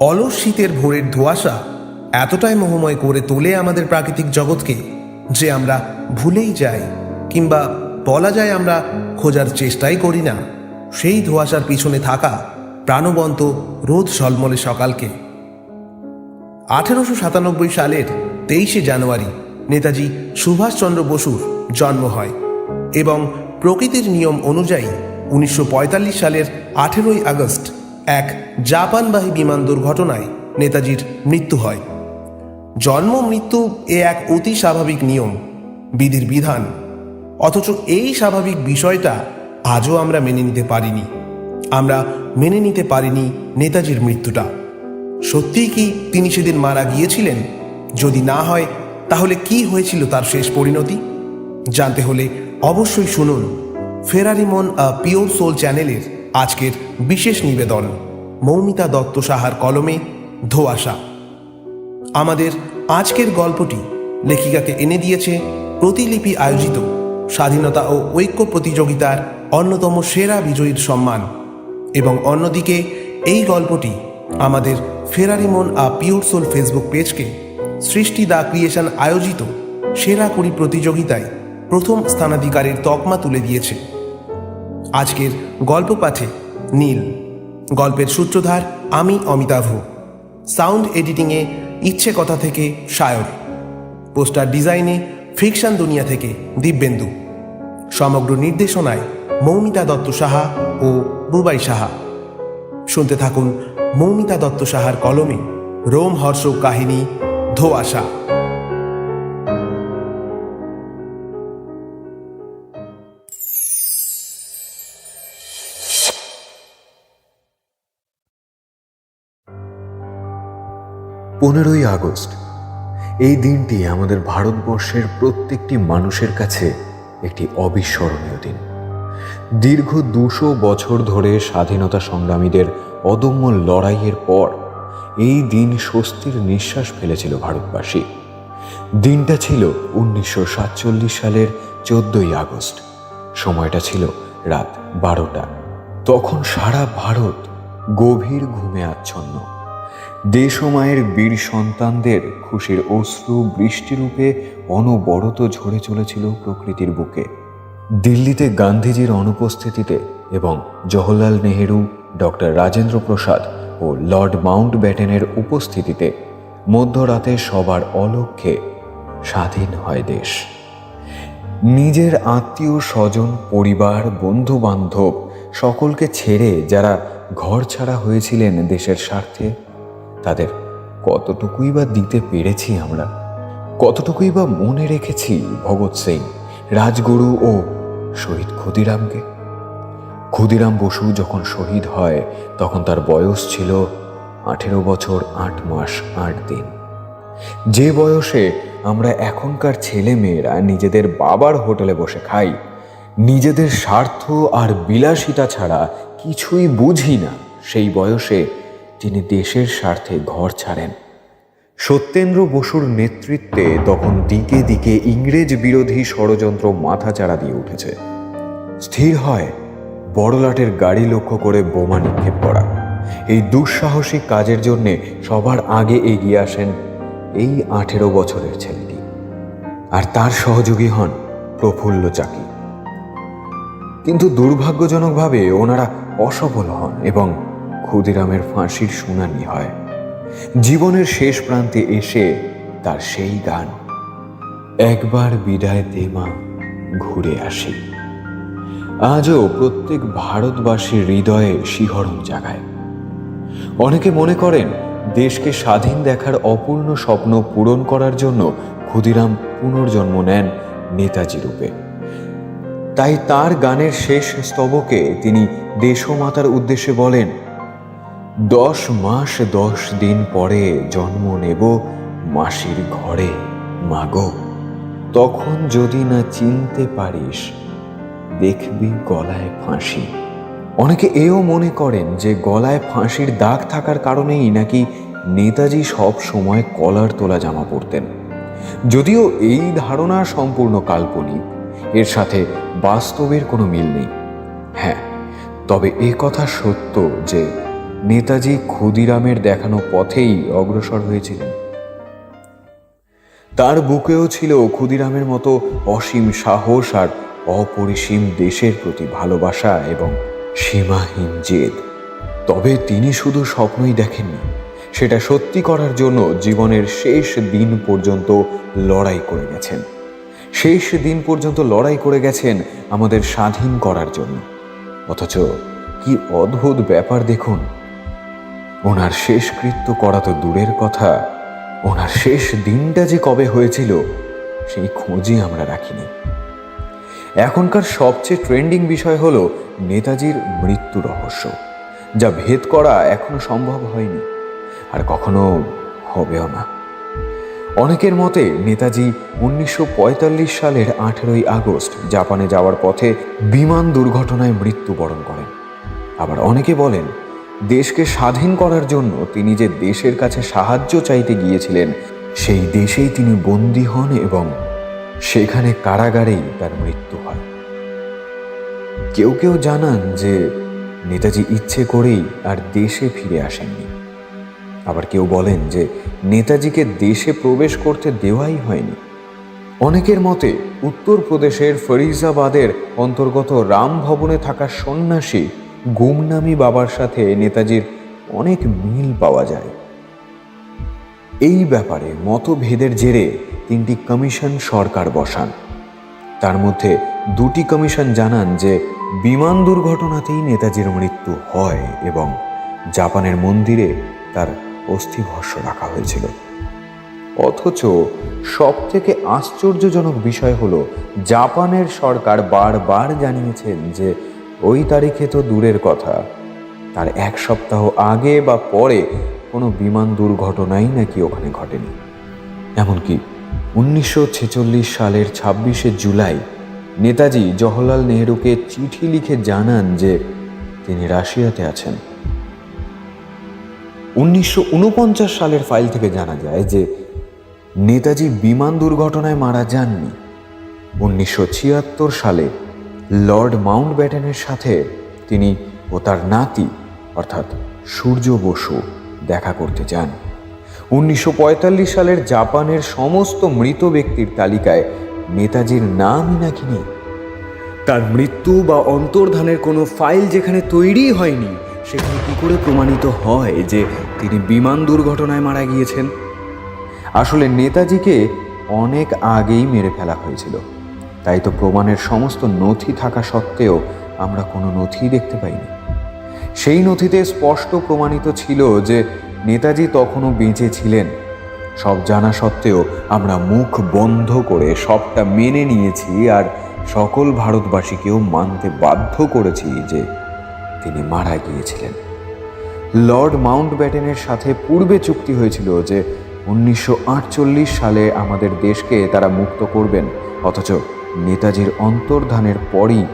অলস শীতের ভোরের ধোঁয়াশা এতটাই মোহময় করে তোলে আমাদের প্রাকৃতিক জগৎকে যে আমরা ভুলেই যাই, কিংবা বলা যায় আমরা খোঁজার চেষ্টাই করি না। সেই ধোঁয়াশার পিছনে থাকা প্রাণবন্ত রোদ সলমলে সকালকে। আঠেরোশো সাতানব্বই সালের তেইশে জানুয়ারি নেতাজি সুভাষচন্দ্র বসুর জন্ম হয় এবং প্রকৃতির নিয়ম অনুযায়ী উনিশশো পঁয়তাল্লিশ সালের আঠেরোই আগস্ট এক জাপানবাহী বিমান দুর্ঘটনায় নেতাজির মৃত্যু হয়। জন্ম, মৃত্যু এ এক অতি স্বাভাবিক নিয়ম, বিধির বিধান। অথচ এই স্বাভাবিক বিষয়টা আজও আমরা মেনে নিতে পারিনি। আমরা মেনে নিতে পারিনি নেতাজির মৃত্যুটা। সত্যিই কি তিনি সেদিন মারা গিয়েছিলেন? যদি না হয়, তাহলে কি হয়েছিল তার শেষ পরিণতি? জানতে হলে অবশ্যই শুনুন ফেরারিমন পিওর সোল চ্যানেলের আজকের বিশেষ নিবেদন মৌমিতা দত্ত সাহার কলমে ধোয়াশা। আমাদের আজকের গল্পটি লেখিকাকে এনে দিয়েছে প্রতিলিপি আয়োজিত স্বাধীনতা ও ঐক্য প্রতিযোগিতার অন্যতম সেরা বিজয়ীর সম্মান এবং অন্যদিকে এই গল্পটি আমাদের ফেরারিমন আ পিওর সোল ফেসবুক পেজকে সৃষ্টি দা ক্রিয়েশন আয়োজিত সেরা কুড়ি প্রতিযোগিতায় প্রথম স্থানাধিকারের তকমা তুলে দিয়েছে। আজকের গল্প পাঠে নীল। গল্পের সূত্রধার আমি অমিতাভ। সাউন্ড এডিটিংয়ে ইচ্ছে কথা থেকে সায়র পোস্টার ডিজাইনে ফিকশন দুনিয়া থেকে দিব্যেন্দু। সমগ্র নির্দেশনায় মৌমিতা দত্ত সাহা ও বুবাই সাহা। শুনতে থাকুন মৌমিতা দত্ত সাহার কলমে রোম হর্ষক কাহিনী ধোয়াশা। পনেরোই আগস্ট। এই দিনটি আমাদের ভারতবর্ষের প্রত্যেকটি মানুষের কাছে একটি অবিস্মরণীয় দিন। দীর্ঘ দুশো বছর ধরে স্বাধীনতা সংগ্রামীদের অদম্য লড়াইয়ের পর এই দিন স্বস্তির নিঃশ্বাস ফেলেছিল ভারতবাসী। দিনটা ছিল উনিশশো সাতচল্লিশ সালের চোদ্দই আগস্ট। সময়টা ছিল রাত বারোটা। তখন সারা ভারত গভীর ঘুমে আচ্ছন্ন। দেশমায়ের বীর সন্তানদের খুশির অশ্রু বৃষ্টিরূপে অনবরত ঝরে চলেছিল প্রকৃতির বুকে। দিল্লিতে গান্ধীজির অনুপস্থিতিতে এবং জওহরলাল নেহেরু, ডক্টর রাজেন্দ্র প্রসাদ ও লর্ড মাউন্ট ব্যাটেনের উপস্থিতিতে মধ্যরাতে সবার অলক্ষ্যে স্বাধীন হয় দেশ। নিজের আত্মীয় স্বজন পরিবার বন্ধু বান্ধব সকলকে ছেড়ে যারা ঘর ছাড়া হয়েছিলেন দেশের স্বার্থে তাদের, কতটুকুই বা দিতে পেরেছি আমরা, কতটুকুই বা মনে রেখেছি ভগৎ সিং, রাজগুরু ও শহীদ ক্ষুদিরামকে? ক্ষুদিরাম বসু যখন শহীদ হয়, তখন তার বয়স ছিল আঠেরো বছর আট মাস আট দিন। যে বয়সে আমরা এখনকার ছেলে মেয়েরা নিজেদের বাবার হোটেলে বসে খাই, নিজেদের স্বার্থ আর বিলাসিতা ছাড়া কিছুই বুঝি না, সেই বয়সে তিনি দেশের স্বার্থে ঘর ছাড়েন। সত্যেন্দ্র বসুর নেতৃত্বে তখন দিকে দিকে ইংরেজ বিরোধী ষড়যন্ত্র মাথাচাড়া দিয়ে উঠেছে। স্থির হয়, বড়লাটের গাড়ি লক্ষ্য করে বোমা নিক্ষেপ করা। এই দুঃসাহসিক কাজের জন্যে সবার আগে এগিয়ে আসেন এই আঠেরো বছরের ছেলেটি। আর তার সহযোগী হন প্রফুল্ল চাকি। কিন্তু দুর্ভাগ্যজনকভাবে ওনারা অসফল হন এবং ক্ষুদিরামের ফাঁসির শুনানি হয়। জীবনের শেষ প্রান্তে এসে তার সেই গান। একবার বিদায় দেমা ঘুরে আসি। আজও প্রত্যেক ভারতবাসীর হৃদয়ে শিহরণ জাগায়। অনেকে মনে করেন, দেশকে স্বাধীন দেখার অপূর্ণ স্বপ্ন পূরণ করার জন্য ক্ষুদিরাম পুনর্জন্ম নেন নেতাজি রূপে। তাই তার গানের শেষ স্তবকে তিনি দেশমাতার উদ্দেশ্যে বলেন দশ মাস দশ দিন পরে জন্ম নেব মাসির ঘরে, মাগো। তখন যদি না চিনতে পারিস, দেখবি গলায় ফাঁসি। অনেকে এও মনে করেন যে গলায় ফাঁসির দাগ থাকার কারণেই নাকি নেতাজি সব সময় কলার তোলা জামা পরতেন। যদিও এই ধারণা সম্পূর্ণ কাল্পনিক, এর সাথে বাস্তবের কোনো মিল নেই। হ্যাঁ তবে এ কথা সত্য যে নেতাজি ক্ষুদিরামের দেখানো পথেই অগ্রসর হয়েছিলেন। তার বুকেও ছিল ক্ষুদিরামের মতো অসীম সাহস আর অপরিসীম দেশের প্রতি ভালোবাসা এবং সীমাহীন জেদ। তবে তিনি শুধু স্বপ্নই দেখেননি, সেটা সত্যি করার জন্য জীবনের শেষ দিন পর্যন্ত লড়াই করে গেছেন। শেষ দিন পর্যন্ত লড়াই করে গেছেন আমাদের স্বাধীন করার জন্য। অথচ কি অদ্ভুত ব্যাপার দেখুন ওনার শেষকৃত্য করা তো দূরের কথা। ওনার শেষ দিনটা যে কবে হয়েছিল, সেই খোঁজই আমরা রাখিনি। এখনকার সবচেয়ে ট্রেন্ডিং বিষয় হলো নেতাজির মৃত্যু রহস্য, যা ভেদ করা এখনও সম্ভব হয়নি, আর কখনো হবেও না। অনেকের মতে নেতাজি উনিশশো পঁয়তাল্লিশ সালের আঠেরোই আগস্ট জাপানে যাওয়ার পথে বিমান দুর্ঘটনায় মৃত্যুবরণ করেন। আবার অনেকে বলেন দেশকে স্বাধীন করার জন্য তিনি যে দেশের কাছে সাহায্য চাইতে গিয়েছিলেন, সেই দেশেই তিনি বন্দী হন এবং সেখানে কারাগারেই তার মৃত্যু হয়। কেউ কেউ জানান যে নেতাজি ইচ্ছে করেই আর দেশে ফিরে আসেননি। আবার কেউ বলেন যে নেতাজিকে দেশে প্রবেশ করতে দেওয়াই হয়নি। অনেকের মতে উত্তরপ্রদেশের ফরিজাবাদের অন্তর্গত রাম ভবনে থাকা সন্ন্যাসী গুমনামি বাবার সাথে নেতাজির অনেক মিল পাওয়া যায়। এই ব্যাপারে মতভেদের জেরে তিনটি কমিশন সরকার বসান। তার মধ্যে দুটি কমিশন জানান যে, বিমান দুর্ঘটনাতেই নেতাজির মৃত্যু হয় এবং জাপানের মন্দিরে তার অস্থিভস্য রাখা হয়েছিল। অথচ সব থেকে আশ্চর্যজনক বিষয় হলো, জাপানের সরকার বারবার জানিয়েছেন যে ওই তারিখে তো দূরের কথা। তার এক সপ্তাহ আগে বা পরে কোনো বিমান দুর্ঘটনাই নাকি ওখানে ঘটেনি। এমনকি উনিশশো ছেচল্লিশ সালের ছাব্বিশে জুলাই নেতাজি জওহরলাল নেহরুকে চিঠি লিখে জানান যে তিনি রাশিয়াতে আছেন। উনিশশো ঊনপঞ্চাশ সালের ফাইল থেকে জানা যায় যে নেতাজি বিমান দুর্ঘটনায় মারা যাননি। উনিশশো ছিয়াত্তর সালে লর্ড মাউন্ট ব্যাটেনের সাথে তিনি ও তার নাতি, অর্থাৎ সূর্য বসু, দেখা করতে যান। উনিশশো পঁয়তাল্লিশ সালের জাপানের সমস্ত মৃত ব্যক্তির তালিকায় নেতাজির নামই নাকি নেই। তার মৃত্যু বা অন্তর্ধানের কোনো ফাইল যেখানে তৈরি হয়নি, সেখানে কী করে প্রমাণিত হয় যে তিনি বিমান দুর্ঘটনায় মারা গিয়েছেন? আসলে নেতাজিকে অনেক আগেই মেরে ফেলা হয়েছিল। তাই তো প্রমাণের সমস্ত নথি থাকা সত্ত্বেও আমরা কোনো নথি দেখতে পাইনি। সেই নথিতে স্পষ্ট প্রমাণিত ছিল যে নেতাজি তখনও বেঁচে ছিলেন। সব জানা সত্ত্বেও আমরা মুখ বন্ধ করে সবটা মেনে নিয়েছি আর সকল ভারতবাসীকেও মানতে বাধ্য করেছি যে তিনি মারা গিয়েছিলেন। লর্ড মাউন্ট ব্যাটেনের সাথে পূর্বে চুক্তি হয়েছিল যে উনিশশো আটচল্লিশ সালে আমাদের দেশকে তারা মুক্ত করবেন, অথচ নেতাজির অন্তর্ধানের পরই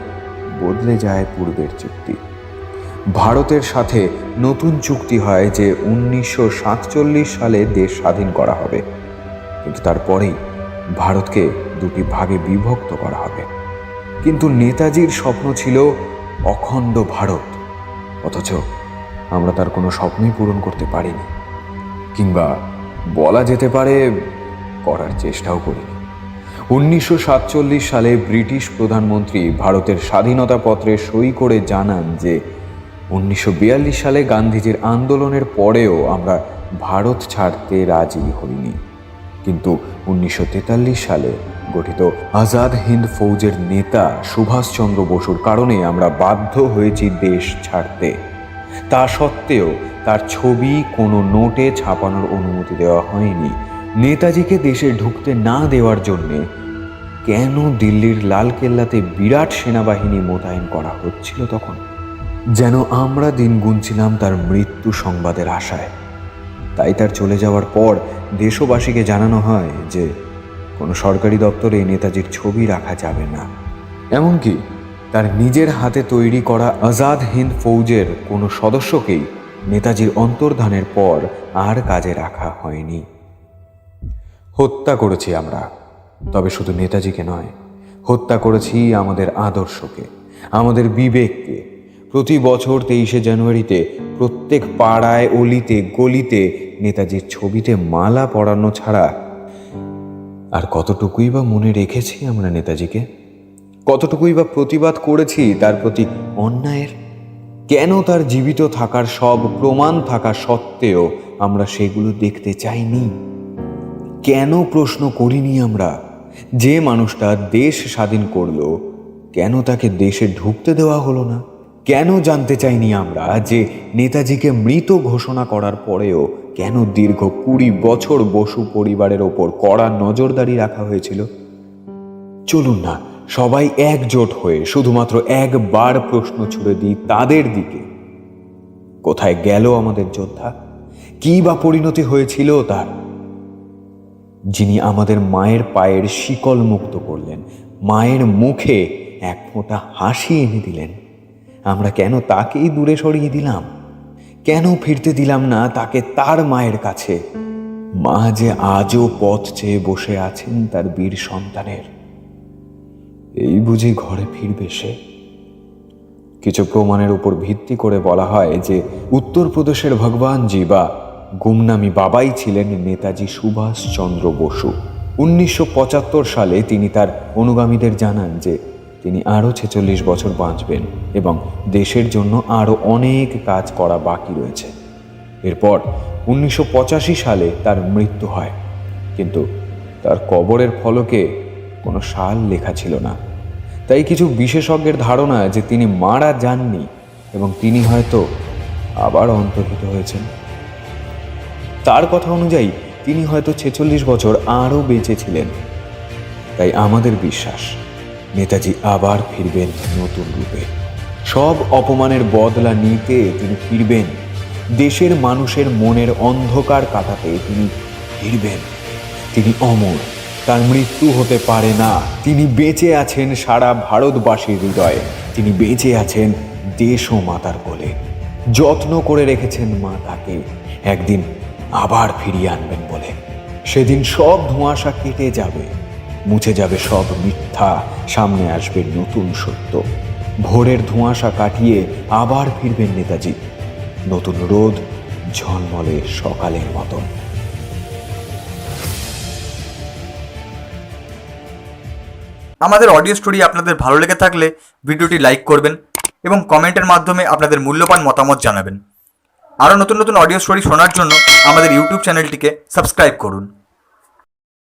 বদলে যায় পূর্বের চুক্তি। ভারতের সাথে নতুন চুক্তি হয় যে উনিশশো সাতচল্লিশ সালে দেশ স্বাধীন করা হবে। কিন্তু তারপরেই ভারতকে দুটি ভাগে বিভক্ত করা হবে। কিন্তু নেতাজির স্বপ্ন ছিল অখণ্ড ভারত। অথচ আমরা তার কোনো স্বপ্নই পূরণ করতে পারিনি। কিংবা বলা যেতে পারে করার চেষ্টাও করিনি। উনিশশো সাতচল্লিশ সালে ব্রিটিশ প্রধানমন্ত্রী ভারতের স্বাধীনতা পত্রে সই করে জানান যে উনিশশো বিয়াল্লিশ সালে গান্ধীজির আন্দোলনের পরেও আমরা ভারত ছাড়তে রাজি হইনি। কিন্তু উনিশশো তেতাল্লিশ সালে গঠিত আজাদ হিন্দ ফৌজের নেতা সুভাষচন্দ্র বসুর কারণে আমরা বাধ্য হয়েছি দেশ ছাড়তে। তা সত্ত্বেও তার ছবি কোনো নোটে ছাপানোর অনুমতি দেওয়া হয়নি। নেতাজিকে দেশে ঢুকতে না দেওয়ার জন্যে কেন দিল্লির লালকেল্লাতে বিরাট সেনাবাহিনী মোতায়েন করা হচ্ছিল তখন? যেন আমরা দিন গুনছিলাম তার মৃত্যু সংবাদের আশায়। তাই তার চলে যাওয়ার পর দেশবাসীকে জানানো হয় যে, কোনো সরকারি দপ্তরে নেতাজির ছবি রাখা যাবে না। এমনকি তার নিজের হাতে তৈরি করা আজাদ হিন্দ ফৌজের কোনো সদস্যকেই নেতাজির অন্তর্ধানের পর আর কাজে রাখা হয়নি। হত্যা করেছি আমরা। তবে শুধু নেতাজিকে নয়, হত্যা করেছি আমাদের আদর্শকে, আমাদের বিবেককে। প্রতি বছর তেইশে জানুয়ারিতে প্রত্যেক পাড়ায়, অলিতে, গলিতে নেতাজির ছবিতে মালা পরানো ছাড়া আর কতটুকুই বা মনে রেখেছি আমরা নেতাজিকে? কতটুকুই বা প্রতিবাদ করেছি তার প্রতি অন্যায়ের? কেন তার জীবিত থাকার সব প্রমাণ থাকা সত্ত্বেও আমরা সেগুলো দেখতে চাইনি? কেন প্রশ্ন করিনি আমরা? যে মানুষটা দেশ স্বাধীন করল, কেন তাকে দেশে ঢুকতে দেওয়া হলো না? কেন জানতে চাইনি আমরা যে নেতাজিকে মৃত ঘোষণা করার পরেও কেন দীর্ঘ কুড়ি বছর বসু পরিবারের ওপর কড়া নজরদারি রাখা হয়েছিল? চলুন না, সবাই একজোট হয়ে শুধুমাত্র একবার প্রশ্ন ছুড়ে দিই তাদের দিকে। কোথায় গেল আমাদের যোদ্ধা? কি বা পরিণতি হয়েছিল তার? যিনি আমাদের মায়ের পায়ের শিকল মুক্ত করলেন, মায়ের মুখে এক ফোঁটা হাসি এনে দিলেন। আমরা কেন তাকেই দূরে সরিয়ে দিলাম? কেন ফিরতে দিলাম না তাকে তার মায়ের কাছে? মা যে আজও পথ চেয়ে বসে আছেন তার বীর সন্তানের। এই বুঝি ঘরে ফিরবে সে? কিছু প্রমাণের উপর ভিত্তি করে বলা হয় যে, উত্তরপ্রদেশের ভগবানজি বা গুমনামি বাবাই ছিলেন নেতাজি সুভাষচন্দ্র বসু। উনিশশো পঁচাত্তর সালে তিনি তার অনুগামীদের জানান যে, তিনি আরও ছেচল্লিশ বছর বাঁচবেন এবং দেশের জন্য আরও অনেক কাজ করা বাকি রয়েছে। এরপর উনিশশো পঁচাশি সালে তার মৃত্যু হয়। কিন্তু তার কবরের ফলকে কোনো সাল লেখা ছিল না। তাই কিছু বিশেষজ্ঞের ধারণা যে তিনি মারা যাননি এবং তিনি হয়তো আবার অন্তর্হিত হয়েছেন। তার কথা অনুযায়ী তিনি হয়তো ছেচল্লিশ বছর আরও বেঁচে ছিলেন। তাই আমাদের বিশ্বাস, নেতাজি আবার ফিরবেন নতুন রূপে। সব অপমানের বদলা নিতে তিনি ফিরবেন। দেশের মানুষের মনের অন্ধকার কাটাতে তিনি ফিরবেন। তিনি অমর, তার মৃত্যু হতে পারে না। তিনি বেঁচে আছেন সারা ভারতবাসীর হৃদয়ে। তিনি বেঁচে আছেন দেশ ও মাতার কোলে। যত্ন করে রেখেছেন মা তাকে একদিন আবার ফিরিয়ে আনবেন বলে। সেদিন সব ধোঁয়াশা কেটে যাবে, মুছে যাবে সব মিথ্যা, সামনে আসবে নতুন সত্য। ভোরের ধোঁয়াশা কাটিয়ে আবার ফিরবেন নেতাজি। নতুন রোদ ঝলমলে সকালের মতন। আমাদের অডিও স্টোরি আপনাদের ভালো লেগে থাকলে ভিডিওটি লাইক করবেন এবং কমেন্টের মাধ্যমে আপনাদের মূল্যবান মতামত জানাবেন। আরও নতুন নতুন অডিও স্টোরি শোনার জন্য আমাদের ইউটিউব চ্যানেলটিকে সাবস্ক্রাইব করুন।